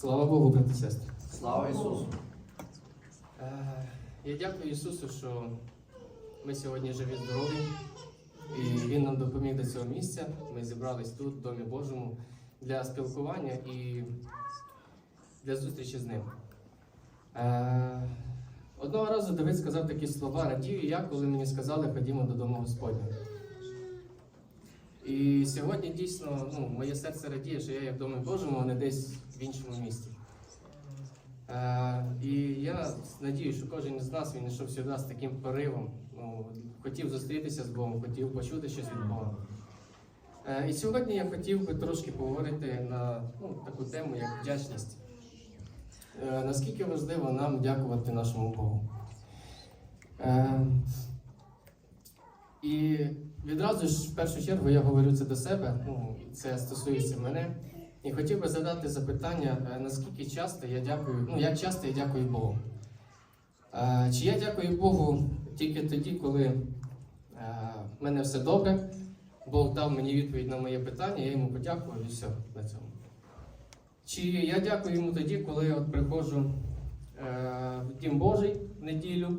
Слава Богу, брати сестри. Слава Ісусу! Е, Я дякую Ісусу, що ми сьогодні живі здорові, і Він нам допоміг до цього місця. Ми зібрались тут, в Домі Божому, для спілкування і для зустрічі з ним. Е, Одного разу Давид сказав такі слова: радію я, коли мені сказали, ходімо додому Господнього. І сьогодні дійсно ну, моє серце радіє, що я є в Домі Божому, а не десь в іншому місті. Е, і я надію, що кожен із нас він йшов сюди з таким поривом. Ну, хотів зустрітися з Богом, хотів почути щось від Бога. Е, і сьогодні я хотів би трошки поговорити на ну, таку тему, як вдячність. Е, наскільки важливо нам дякувати нашому Богу. Е, і відразу ж в першу чергу я говорю це до себе, ну, це стосується мене. І хотів би задати запитання, е, наскільки часто я дякую, ну як часто я дякую Богу. Е, Чи я дякую Богу тільки тоді, коли е, в мене все добре, Бог дав мені відповідь на моє питання, я йому подякував і все на цьому. Чи я дякую йому тоді, коли от приходжу в Дім Божий в неділю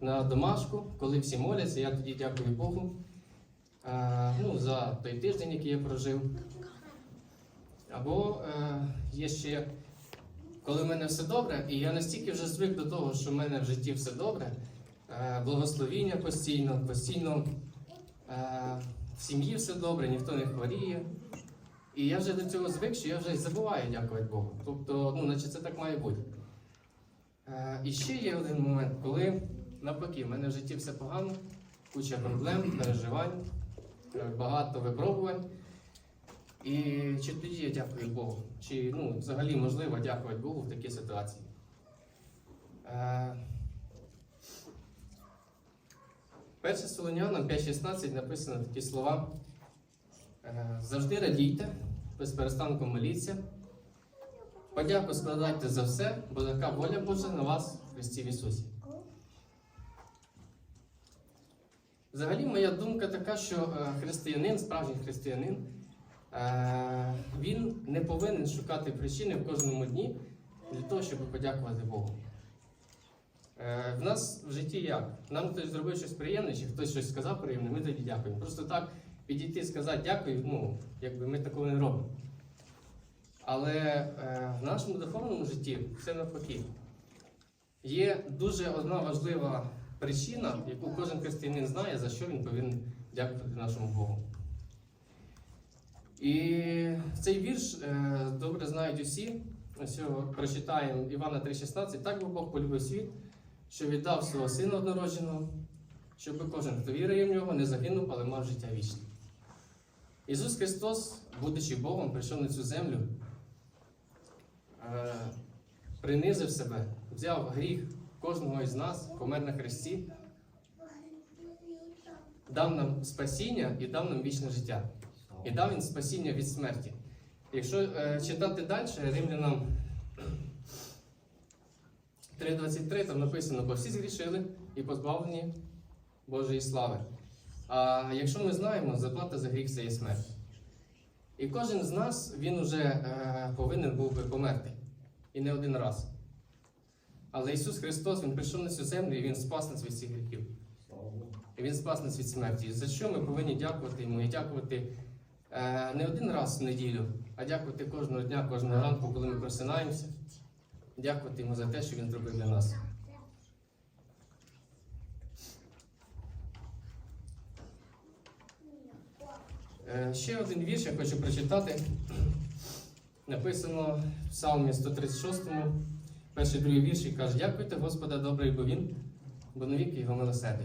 на домашку, коли всі моляться, я тоді дякую Богу ну, за той тиждень, який я прожив. Або е, є ще, коли в мене все добре, і я настільки вже звик до того, що в мене в житті все добре, е, благословіння постійно, постійно е, в сім'ї все добре, ніхто не хворіє. І я вже до цього звик, що я вже й забуваю дякувати Богу. Тобто, ну, наче це так має бути. Е, і ще є один момент, коли навпаки, в мене в житті все погано, куча проблем, переживань, е, багато випробувань. І чи тоді я дякую Богу? Чи ну, взагалі можливо дякувати Богу в такій ситуації? Е, Перше Солонянам 5.16 написано такі слова. Е, Завжди радійте, без перестанку моліться. Подяку складайте за все, бо така воля Божа на вас в Христі в Ісусі. Взагалі, моя думка така, що е, християнин, справжній християнин, Е, він не повинен шукати причини в кожному дні для того, щоб подякувати Богу. Е, В нас в житті як? Нам хтось зробив щось приємне, чи хтось щось сказав приємне, ми тоді дякуємо. Просто так підійти і сказати дякую, ну, якби ми такого не робимо. Але в нашому духовному житті все навпаки. Є дуже одна важлива причина, яку кожен християнин знає, за що він повинен дякувати нашому Богу. І цей вірш е, добре знають усі. Ось прочитаємо Івана 3,16. Так би Бог полюбив світ, що віддав свого сина однородженого, щоб кожен, хто вірує в нього, не загинув, але мав життя вічне. Ісус Христос, будучи Богом, прийшов на цю землю, е, принизив себе, взяв гріх кожного із нас, помер на хресті, дав нам спасіння і дав нам вічне життя. І дав він спасіння від смерті. Якщо е, читати далі, римлянам 3.23, там написано, бо всі згрішили і позбавлені Божої слави. А якщо ми знаємо, заплата за гріх це є смерть. І кожен з нас він уже е, повинен був би померти. І не один раз. Але Ісус Христос Він прийшов на цю землю і Він спас нас від всіх гріхів. І Він спас нас від смерті. За що ми повинні дякувати йому і дякувати Е, не один раз в неділю, а дякувати кожного дня, кожного ранку, коли ми просинаємося. Дякувати йому за те, що він зробив для нас. Е, Ще один вірш я хочу прочитати. Написано в Псалмі 136, перший другий вірш, і каже: Дякуйте Господа добрий, бо Він, бо навіки його милосердя.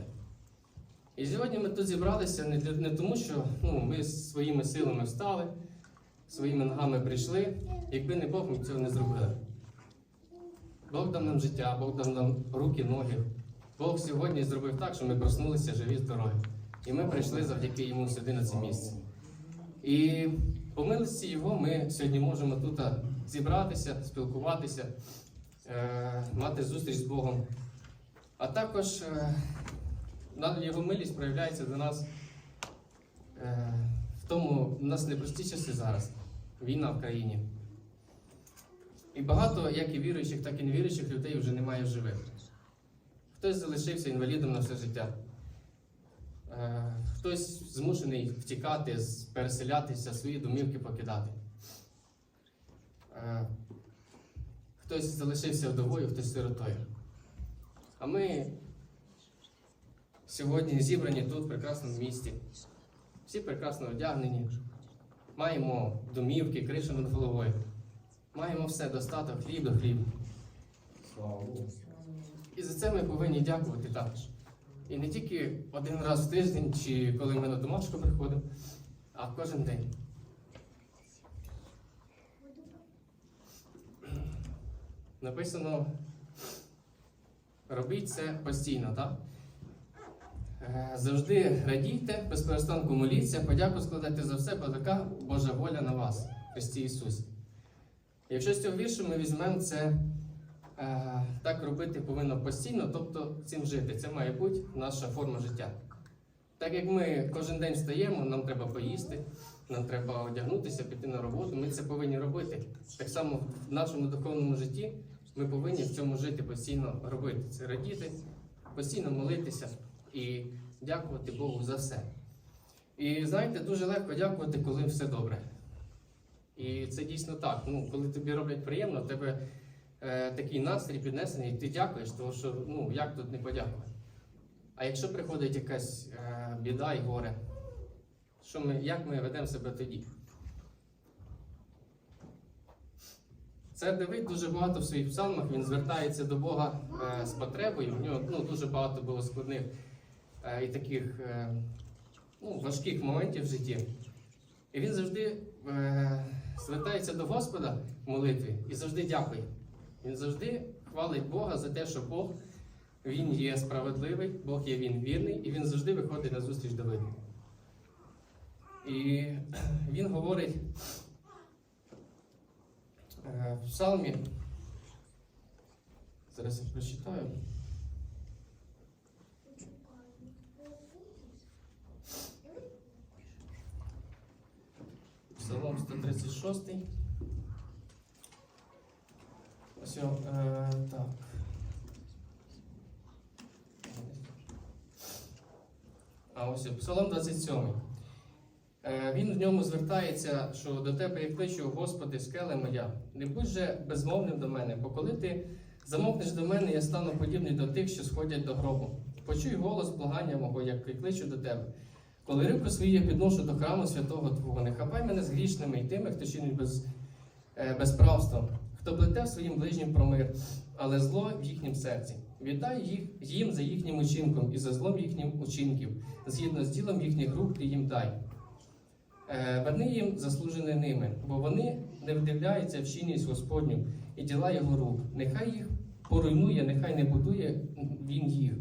І сьогодні ми тут зібралися не, для, не тому, що ну, ми своїми силами встали, своїми ногами прийшли. Якби не Бог, ми цього не зробили. Бог дав нам життя, Бог дав нам руки, ноги. Бог сьогодні зробив так, що ми проснулися живі, здорові. І ми прийшли завдяки йому сюди на це місце. І по милості Його ми сьогодні можемо тут зібратися, спілкуватися, мати зустріч з Богом. А також е, його милість проявляється до нас е, в тому, у нас непрості часи зараз. Війна в країні. І багато, як і віруючих, так і невіруючих людей вже немає в живих. Хтось залишився інвалідом на все життя. Е, Хтось змушений втікати, переселятися, свої домівки покидати. Хтось залишився вдовою, хтось сиротою. А ми сьогодні зібрані тут, в прекрасному місті. Всі прекрасно одягнені, маємо домівки, кришу над головою. Маємо все, достаток, хліб до хліб. І за це ми повинні дякувати також. І не тільки один раз в тиждень, чи коли ми на домашку приходимо, а кожен день. Написано, робіть це постійно, так? Е, Завжди радійте, без перестанку моліться, подяку складайте за все, бо така Божа воля на вас, Христі Ісусі. Якщо з цього віршу ми візьмемо це е, так робити повинно постійно, тобто цим жити. Це має бути наша форма життя. Так як ми кожен день встаємо, нам треба поїсти, нам треба одягнутися, піти на роботу, ми це повинні робити. Так само в нашому духовному житті ми повинні в цьому жити, постійно робити. Це радіти, постійно молитися і дякувати Богу за все. І знаєте, дуже легко дякувати, коли все добре. І це дійсно так. Ну, коли тобі роблять приємно, в тебе е, такий настрій піднесений, і ти дякуєш, тому що ну, як тут не подякувати. А якщо приходить якась е, біда і горе, що ми, як ми ведемо себе тоді? Це Давид дуже багато в своїх псалмах він звертається до Бога е, з потребою. В нього ну, дуже багато було складних е, і таких е, ну, важких моментів в житті. І він завжди е, звертається до Господа в молитві і завжди дякує. Він завжди хвалить Бога за те, що Бог він є справедливий, Бог є він вірний, і він завжди виходить на зустріч Давиду. І він говорить в псалмі. Зараз я прочитаю. Псалом 136. Ось, е, так. А ось Псалом 27. Е, Він в ньому звертається, що до тебе я кличу, Господи, скеле моя, не будь же безмовним до мене, бо коли ти замовкнеш до мене, я стану подібний до тих, що сходять до гробу. Почуй голос благання мого, як кличу до тебе. Коли руку свою я підношу до храму святого Твого, не хапай мене з грішними і тими, хто чинить без, е, безправством, хто плете в своїм ближнім про мир, але зло в їхнім серці. Віддай їх їм за їхнім учинком і за злом їхнім учинків, згідно з ділом їхніх рук ти їм дай. Верни їм заслужене ними, бо вони не вдивляються в чинність Господню і діла його рук. Нехай їх поруйнує, нехай не будує він їх.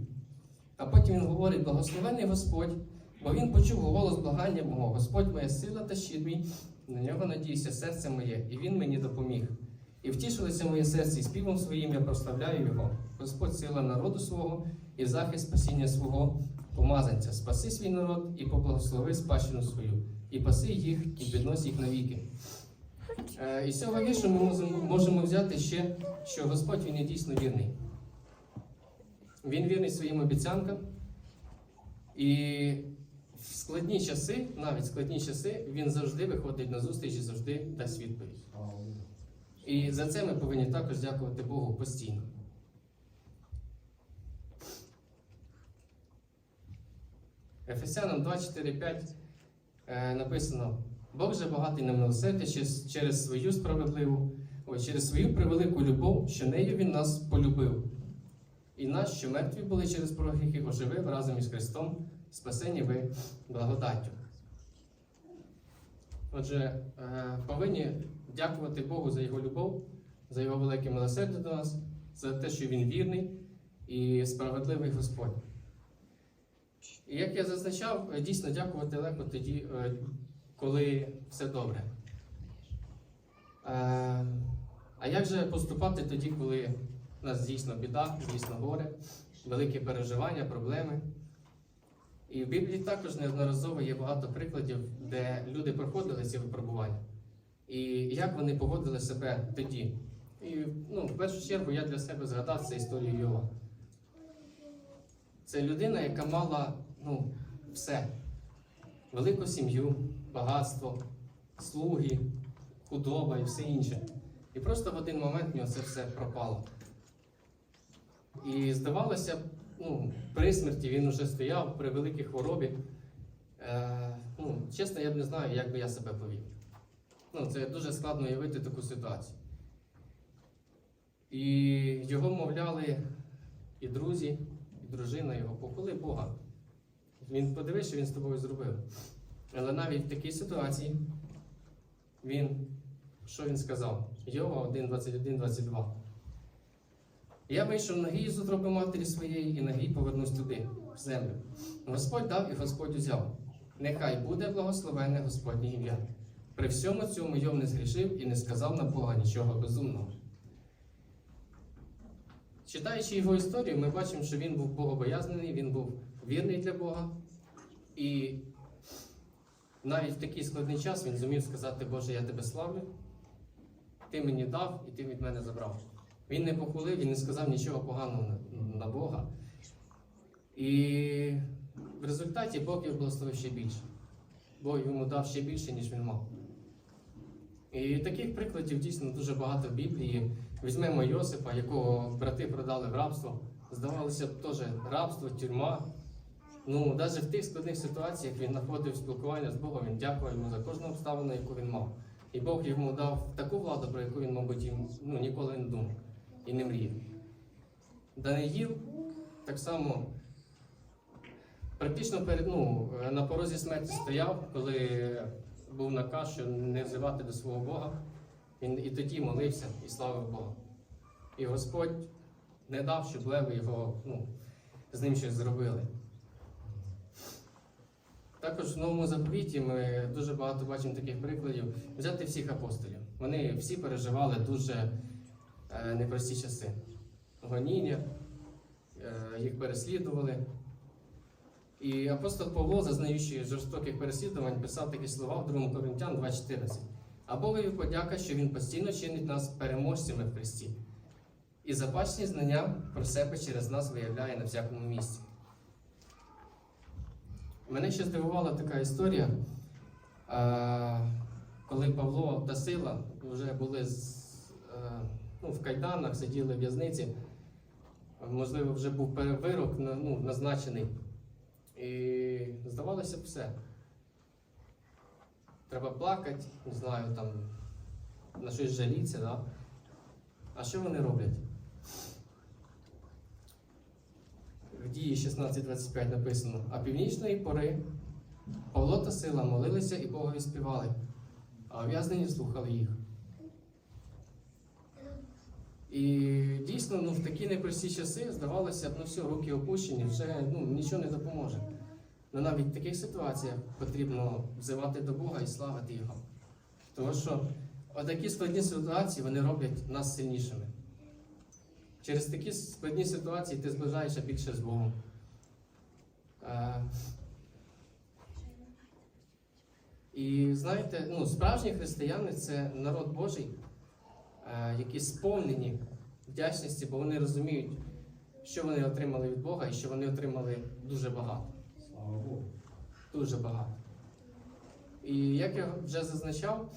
А потім він говорить: благословений Господь, бо він почув голос благання мого. Господь моя сила та щит мій, на нього надійся серце моє, і він мені допоміг. І втішилося моє серце, і співом своїм я прославляю його. Господь сила народу свого і захист спасіння свого помазанця. Спаси свій народ і поблагослови спадщину свою, і паси їх, і піднось їх навіки. Е, І з цього віршу ми можемо- можемо взяти ще, що Господь він є дійсно вірний. Він вірний своїм обіцянкам. І в складні часи, навіть в складні часи, він завжди виходить на зустріч і завжди дасть відповідь. І за це ми повинні також дякувати Богу постійно. Ефесянам 2, 4, 5 е, написано: Бог же багатий на милосердя через, свою справедливу, через свою превелику любов, що нею він нас полюбив. І нас, що мертві були через прогріхи, оживив разом із Христом, спасені ви благодаттю. Отже, е, повинні дякувати Богу за Його любов, за Його велике милосердя до нас, за те, що Він вірний і справедливий Господь. І як я зазначав, дійсно дякувати легко тоді, е, коли все добре. Е, А як же поступати тоді, коли у нас дійсно біда, дійсно горе, великі переживання, проблеми? І в Біблії також неодноразово є багато прикладів, де люди проходили ці випробування. І як вони поводили себе тоді. І ну, в першу чергу я для себе згадав це історію Йова. Це людина, яка мала ну, все: велику сім'ю, багатство, слуги, худоба і все інше. І просто в один момент в нього це все пропало. І здавалося, ну, при смерті він уже стояв при великій хворобі. Е, ну, чесно, я б не знаю, як би я себе повів. Ну, це дуже складно уявити таку ситуацію. І його мовляли і друзі, і дружина його, похвали Бога. Він подивись, що він з тобою зробив. Але навіть в такій ситуації він, що він сказав? Йова 1, 21, 22. Я вийшов на гій з утроби матері своєї, і на гій повернусь туди, в землю. Господь дав і Господь узяв. Нехай буде благословенне Господнє ім'я. При всьому цьому Йов не згрішив і не сказав на Бога нічого безумного. Читаючи його історію, ми бачимо, що він був богобоязнений, він був вірний для Бога. І навіть в такий складний час він зумів сказати, Боже, я тебе славлю, ти мені дав і ти від мене забрав. Він не похулив, він не сказав нічого поганого на, Бога. І в результаті Бог його благословив ще більше. Бог йому дав ще більше, ніж він мав. І таких прикладів дійсно дуже багато в Біблії. Візьмемо Йосипа, якого брати продали в рабство. Здавалося б, теж рабство, тюрма. Ну, навіть в тих складних ситуаціях він знаходив спілкування з Богом, він дякував йому за кожну обставину, яку він мав. І Бог йому дав таку владу, про яку він, мабуть, ну, ніколи не думав і не мріяв. Даниїл так само практично перед, ну, на порозі смерті стояв, коли був наказ, що не взивати до свого Бога. Він і тоді молився і славив Бога. І Господь не дав, щоб леви його ну, з ним щось зробили. Також в новому заповіті ми дуже багато бачимо таких прикладів. Взяти всіх апостолів. Вони всі переживали дуже е, непрості часи. Гоніння, е, їх переслідували. І апостол Павло, зазнаючи жорстоких переслідувань, писав такі слова в 2 Коринтян 2.14. А Богові подяка, що Він постійно чинить нас переможцями в Христі. І запачні знання про себе через нас виявляє на всякому місці. Мене ще здивувала така історія, е, коли Павло та Сила вже були е, ну, в кайданах, сиділи в в'язниці. Можливо, вже був перевирок ну, назначений. І здавалося б все. Треба плакати, не знаю, там на щось жалітися, да? А що вони роблять? В дії 16.25 написано, а північної пори Павло та сила молилися і Богові співали, а ув'язнені слухали їх. І дійсно, ну, в такі непрості часи здавалося б, ну все, руки опущені, вже ну, нічого не допоможе. Але навіть в таких ситуаціях потрібно взивати до Бога і славити Його. Тому що отакі складні ситуації вони роблять нас сильнішими. Через такі складні ситуації ти зближаєшся більше з Богом. Е, І знаєте, ну, справжні християни це народ Божий, е, які сповнені вдячності, бо вони розуміють, що вони отримали від Бога і що вони отримали дуже багато. Слава Богу. Дуже багато. І як я вже зазначав,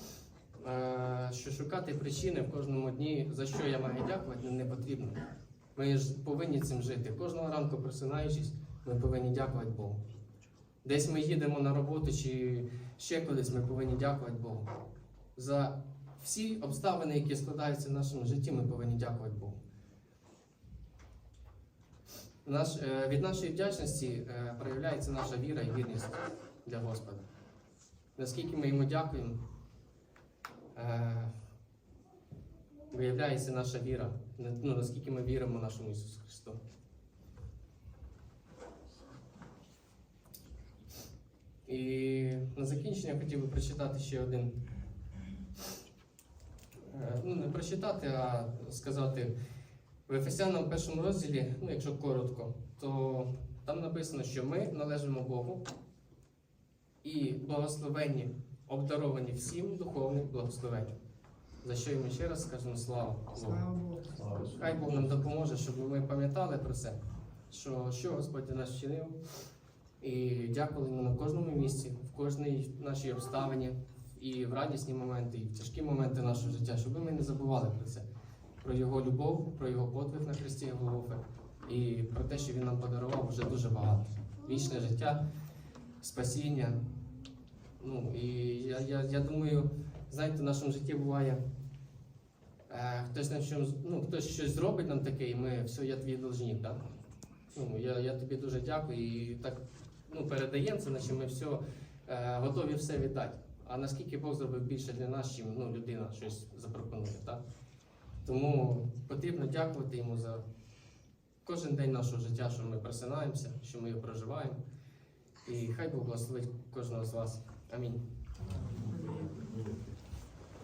що шукати причини в кожному дні, за що я маю дякувати, не потрібно. Ми ж повинні цим жити. Кожного ранку просинаючись, ми повинні дякувати Богу. Десь ми їдемо на роботу чи ще кудись, ми повинні дякувати Богу. За всі обставини, які складаються в нашому житті, ми повинні дякувати Богу. Наш, е, від нашої вдячності е, проявляється наша віра і вірність для Господа. Наскільки ми йому дякуємо, е, виявляється наша віра, ну, наскільки ми віримо нашому Ісусу Христу. І на закінчення хотів би прочитати ще один. е, Ну, не прочитати, а сказати. В Ефесянам першому розділі, ну якщо коротко, то там написано, що ми належимо Богу і благословенні, обдаровані всім духовним благословенням. За що йому ще раз скажемо слава Богу. Хай Бог нам допоможе, щоб ми пам'ятали про це, що, що Господь для нас вчинив. І дякували йому на кожному місці, в кожній нашій обставині, і в радісні моменти, і в тяжкі моменти нашого життя, щоб ми не забували про це, про його любов, про його подвиг на Христі Голгофи і про те, що він нам подарував вже дуже багато. Вічне життя, спасіння. Ну і я, я, я думаю, знаєте, в нашому житті буває. Е, хтось нам що, ну, хтось щось зробить нам таке, і ми все, я твій должник, да? Ну, я, я тобі дуже дякую і так ну, передаємо це, наче ми все е, готові все віддати. А наскільки Бог зробив більше для нас, чим ну, людина щось запропонує, так? Тому потрібно дякувати йому за кожен день нашого життя, що ми просинаємося, що ми його проживаємо. І хай Бог благословить кожного з вас. Амінь.